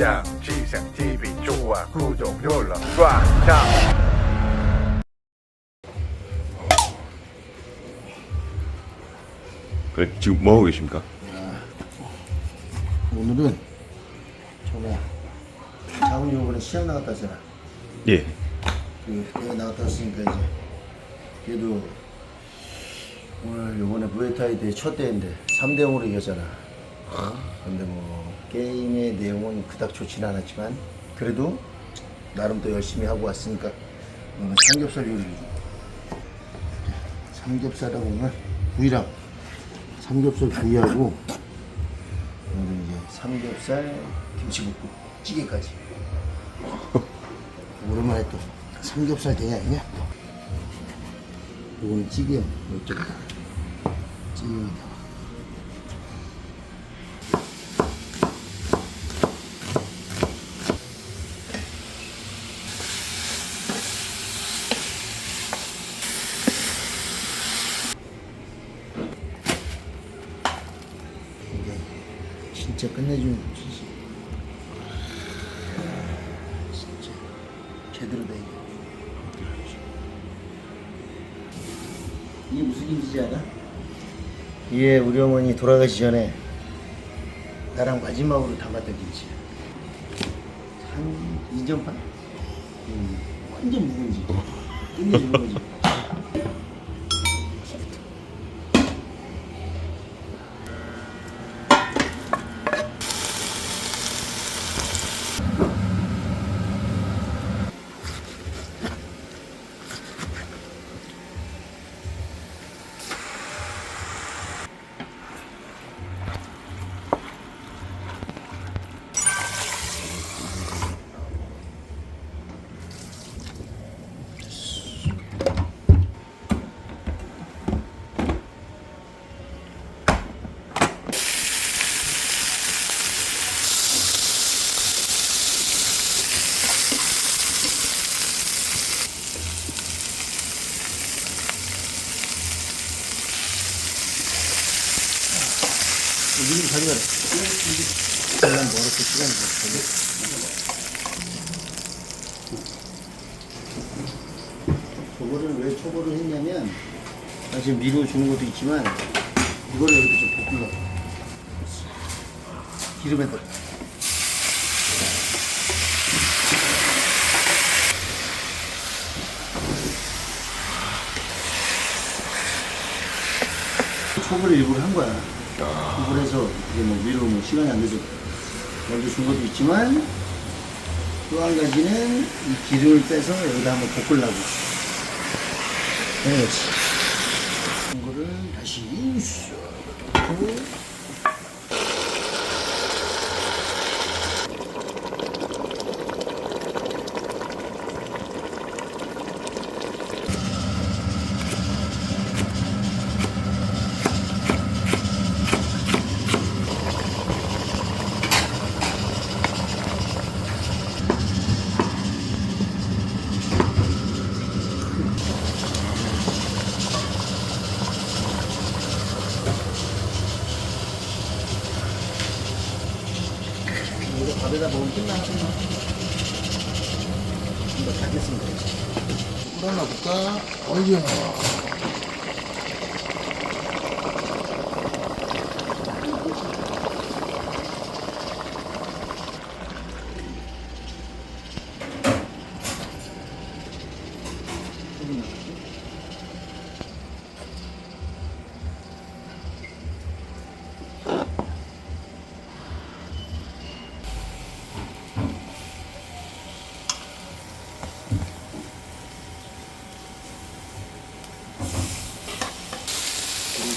양지생 TV 좋아 구독 눌러 꽉차 그래 지금 뭐 하고 계십니까? 오늘은 저번에 자훈이 요번에 시합 나갔다 왔잖아. 예. 그 내가 나갔다 왔으니까 이제 그래도 오늘 요번에 무에타이 대회 첫 대회인데 3대 0으로 이겼잖아. 어? 근데 뭐 게임의 내용은 그닥 좋지는 않았지만 그래도 나름 또 열심히 하고 왔으니까 오늘 삼겹살 요리를 좀. 삼겹살하고 오늘 구이랑 삼겹살 구이하고 오늘 이제 삼겹살 김치볶음 찌개까지 오랜만에 또 삼겹살 되냐 아니냐 이거는 찌개요 이쪽에 찌개입니다 이게 진짜 끝내주는 아, 진짜 제대로 돼. 이게 무슨 김치지 알아? 이게 우리 어머니 돌아가시 전에 나랑 마지막으로 담았던 김치야 한 2년 반? 음, 완전 묵은지. 끝내주는 거지 가져가라. 일단 멀었을 시간이 걸려. 저거를 왜 초벌을 했냐면, 나 지금 미로 주는 것도 있지만, 이거를 여기다 좀 볶으려고. 기름에다. 초벌을 일부러 한 거야. 그래서 이게 뭐 미루 뭐 시간이 안 돼서 먼저 준 것도 있지만 또 한 가지는 이 기름을 빼서 여기다 한번 볶으려고. 그렇지. 이거를 다시 쑥 밥에다 먹으면 끝나지 뭐. 이거 다 됐습니다. 불어나 볼까? 어이야.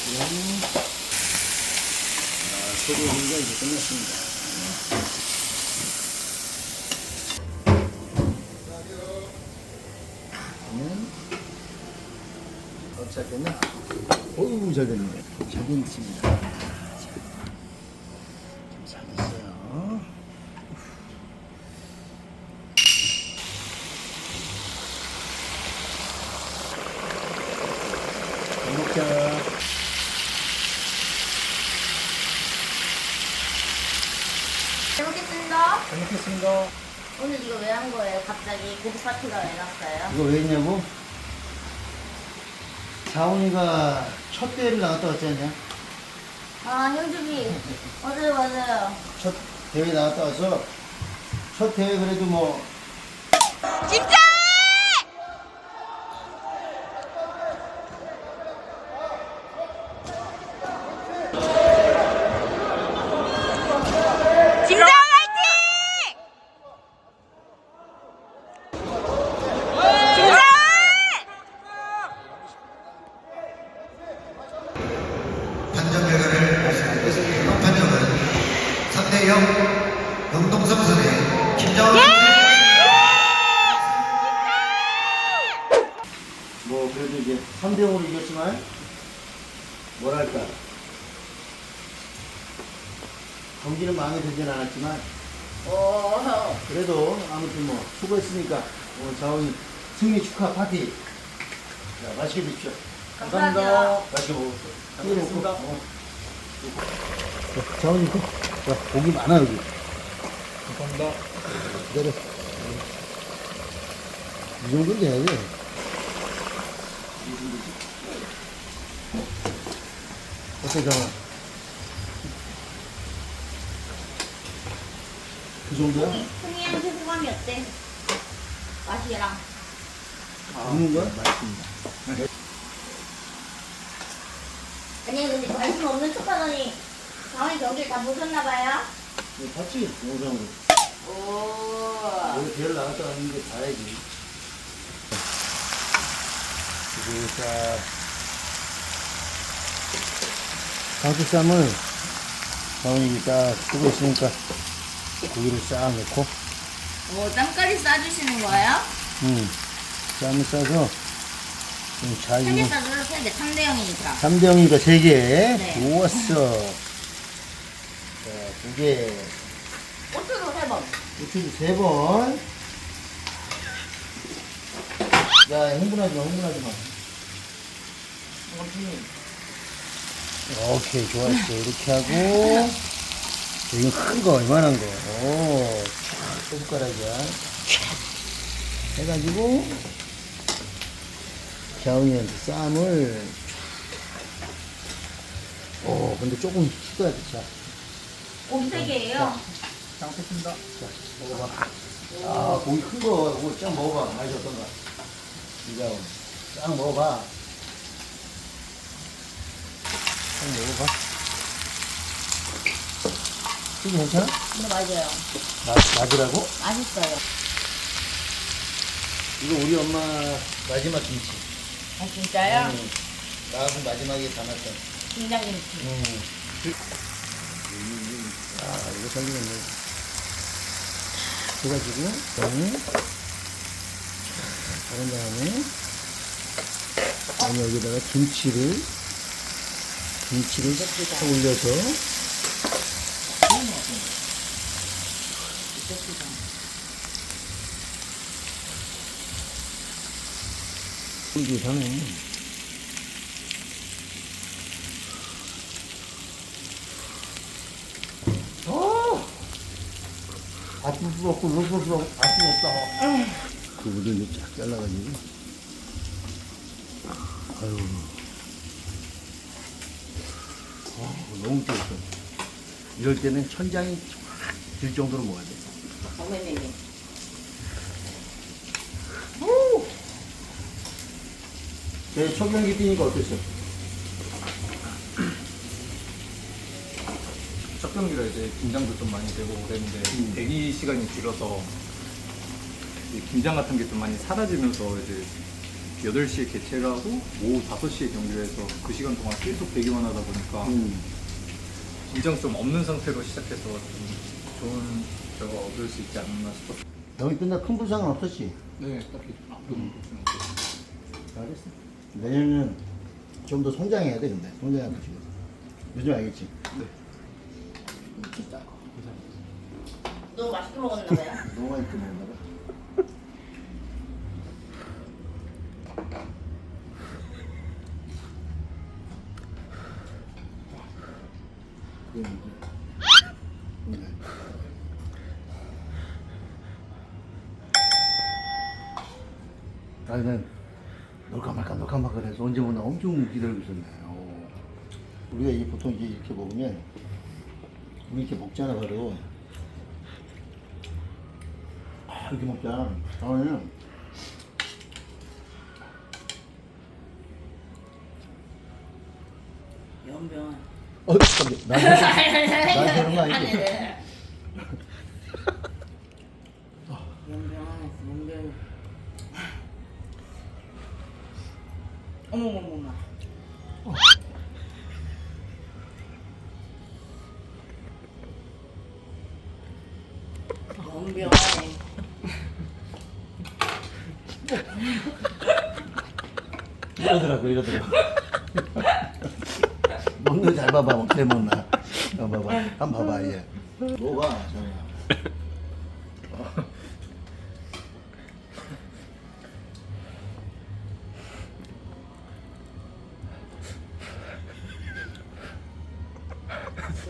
그리고 아, 소고기가 이제 끝났습니다. 잘 됐나? 어우 잘 됐네. 잘 됐습니다. 잘 됐어요. 잘 먹자. 잘 먹겠습니다. 잘 먹겠습니다. 오늘 이거 왜 한 거예요? 갑자기 고기 파티가 왜 났어요? 이거 왜 했냐고? 자훈이가 첫 대회를 나갔다 왔지 않냐? 아 형주기 맞아요 맞아요 첫 대회 나갔다 와서 첫 대회 그래도 뭐 김장 화이팅! 김장! 판정 결과를 말씀드리겠습니다. 판정은 3대 0 영동성 선의 김정은 뭐 그래도 이제 3대 0으로 이겼지만 뭐랄까 경기는 마음에 들진 않았지만 오 그래도 아무튼 뭐 수고했으니까 오늘 자훈이 승리 축하 파티. 자 맛있게 드십시오. 감사합니다. 맛있게 먹었어. 먹겠습니다. 어. 자훈이 그, 야, 고기 많아 여기. 감사합니다. 기다려. 이 정도는 돼야지 장아 그 정도야? 승희한테 소감이 어때? 맛이랑 먹는 거야? 맛있습니다 아니 근데 관심 없는 척하더니 다음에 경기를 다 보셨나 봐요? 네, 봤지? 영상으로 오 여기 대를 나갔다 왔는데 봐야지 그리고 자 방수쌈을 자원이 딱 쓰고 있으니까 고기를 싹 넣고. 오 땀까지 싸주시는 거예요? 음, 쌈을 싸서 좀잘 세개 익은 싸줘요? 세개. 3대 0이니까. 3대 0이니까 3개. 네. 좋았어. 자 2개. 고추도 3번. 우추도 세 번. 야, 흥분하지 마, 흥분하지 마. 오케이, 좋았어. 이렇게 하고, 이거 큰 거, 이만한 거. 오, 촥, 세 숟가락이야. 촥. 해가지고, 자웅이한테 쌈을, 오, 근데 조금 식어야 돼, 자. 고기 3개예요 먹어봐. 아, 고기 큰 거, 그거 쫙 먹어봐. 맛이 어떤가? 이자, 쫙 먹어봐. 쫙 먹어봐. 지금 괜찮아? 네 맞아요 맛, 맞으라고? 맛있어요 이거 우리 엄마 마지막 김치. 아 진짜요? 응. 나하고 마지막에 담았던. 김장김치 응. 아, 이거 살리겠네. 해가지고, 응. 그런 다음에, 다음에 여기다가 김치를, 김치를 싹 올려서, 꿀도 사네. 어! 아플 수 없고, 놓을 수 없고, 아플 수 없다. 그거를 쫙 잘라가지고. 아유. 아, 너무 뜨겁다. 이럴 때는 천장이 들 정도로 먹어야 돼. 어머님이 네, 첫 경기 뛰니까 어땠어? 첫 경기가 이제 긴장도 좀 많이 되고 그랬는데 대기 시간이 길어서 이 긴장 같은 게 좀 많이 사라지면서 이제 8시에 개최를 하고 오후 5시에 경기를 해서 그 시간 동안 계속 대기만 하다 보니까 음. 좀 없는 상태로 시작해서 좀 좋은 결과 얻을 수 있지 않나 싶었어요. 경기 끝나 큰 부상은 없었지? 네, 딱히 아픈 것은 없었어요. 잘했어. 내년에는 좀 더 성장해야 돼, 근데. 성장해야 돼, 지금. 요즘 알겠지? 네. 진짜. 너무 맛있게 먹었나 봐요 너무 많이 먹나 봐. 네. 아니 난 놀까 말까 놀까 말까 그래서 언제 보나 엄청 기다리고 있었네요. 우리가 이게 보통 이게 이렇게 먹으면 우리 이렇게 먹잖아 바로. 아, 이렇게 먹자. 다음에는 연변. 어, 잠깐만. 나한테 나한테 그런 거 아니지? 연병, 연병. 어머머머머. 연병. 이러더라고 이러더라고. 먹는 거잘 봐봐 어떻게 먹나. 한번 봐봐. 한번 봐봐 얘. 뭐가.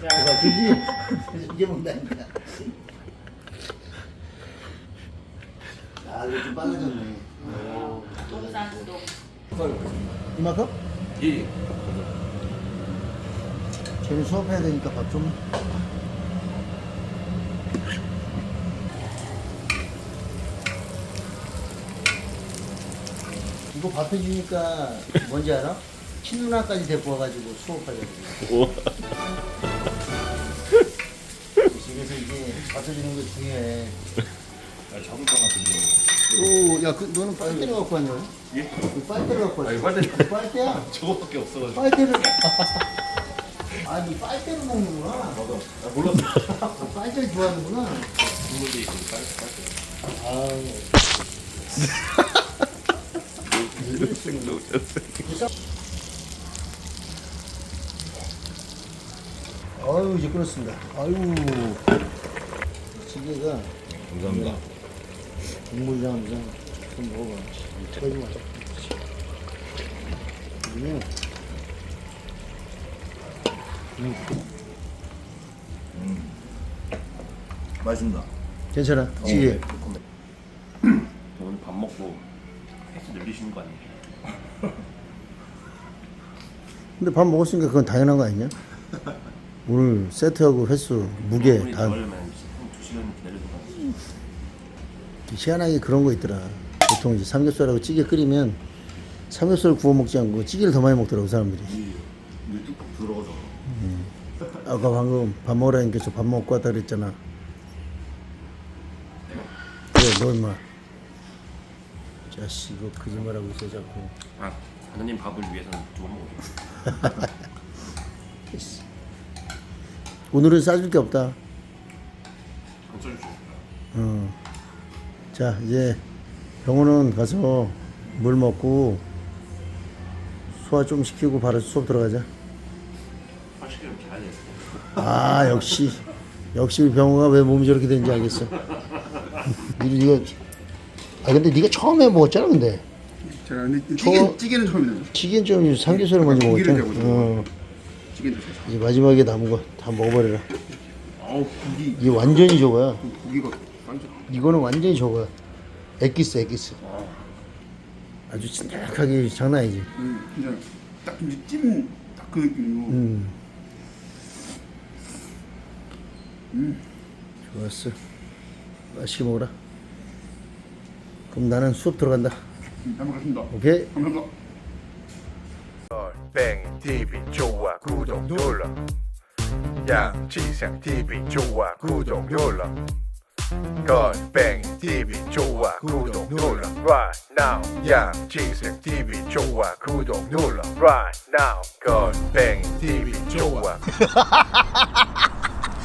봐봐 그지? 이게 먹다니까. 아 이거 좀 빨라졌네. 오. 동산동. 이만큼? 예. 쟤는 수업해야 되니까 밥 좀. 이거 밥 해주니까 뭔지 알아? 친누나까지 데리고 와가지고 수업하자고. 그래서 이게 밥 해주는 게 중요해. 작은 거 같은데. 오, 야, 그, 너는 빨대를 갖고 왔냐? 예? 빨대를 갖고 왔어. 아니, 빨대. 빨대야? 저거밖에 없어가지고. 빨대를. 아니, 빨대를 먹는구나. 맞아. 아, 몰랐어. 빨대를 좋아하는구나. 주문돼 있고 빨리 빨리. 아우. 아유, 이제 끓었습니다. 아유. 찌개가 감사합니다. 국물이랑 그냥 좀 먹어봐. 거의 맛. 이게 맛있습니다. 괜찮아. 찌개. 오늘 밥 먹고 횟수 늘리시는 거 아니에요? 근데 밥 먹었으니까 그건 당연한 거 아니냐? 오늘 세트하고 횟수, 무게 다 넣으려면 한두 시간 기다려도 가. 희한하게 그런 거 있더라. 보통 이제 삼겹살하고 찌개 끓이면 삼겹살 구워 먹지 않고 찌개를 더 많이 먹더라고 사람들이. 들어가서. 아까 방금 밥 먹으라 니까 저밥 먹고 왔다 그랬잖아. 그래 너 임마. 자식 이거 거짓말하고 있어 자꾸. 아, 하나님 밥을 위해서는 두번 먹어요. 오늘은 싸줄 게 없다. 안 써주죠. 어. 자 이제 병원은 가서 물 먹고 소화 좀 시키고 바로 수업 들어가자. 아 역시 역시 우리 병호가 왜 몸이 저렇게 되는지 알겠어. 니 이거 아 근데 네가 처음에 먹었잖아 근데 제가 근데 저- 찌개, 찌개는 처음이네요. 찌개는 좀 삼겹살을 먼저 고기를 먹었잖아. 어. 찌개는 잘. 이제 마지막에 남은 거 다 먹어버려라. 아우 고기 이게 완전히 저거야. 고기가 짱죠. 이거는 완전히 저거야. 엑기스 엑기스. 아주 진득하게 장난 아니지. 음, 그냥 딱 이제 찜 딱 그 느낌이고. 음. 음. 좋았어. 맛있게 먹어라. 그럼 나는 수업 들어간다. 음, 잘 먹겠습니다. 오케이. 감사합니다. 뱅이 TV 좋아 구독 눌러 양치상 TV 좋아 구독 눌러 건뱅이 TV 좋아 구독 눌러 Right now 양치상 TV 좋아 구독 눌러 Right now 건뱅이 TV 좋아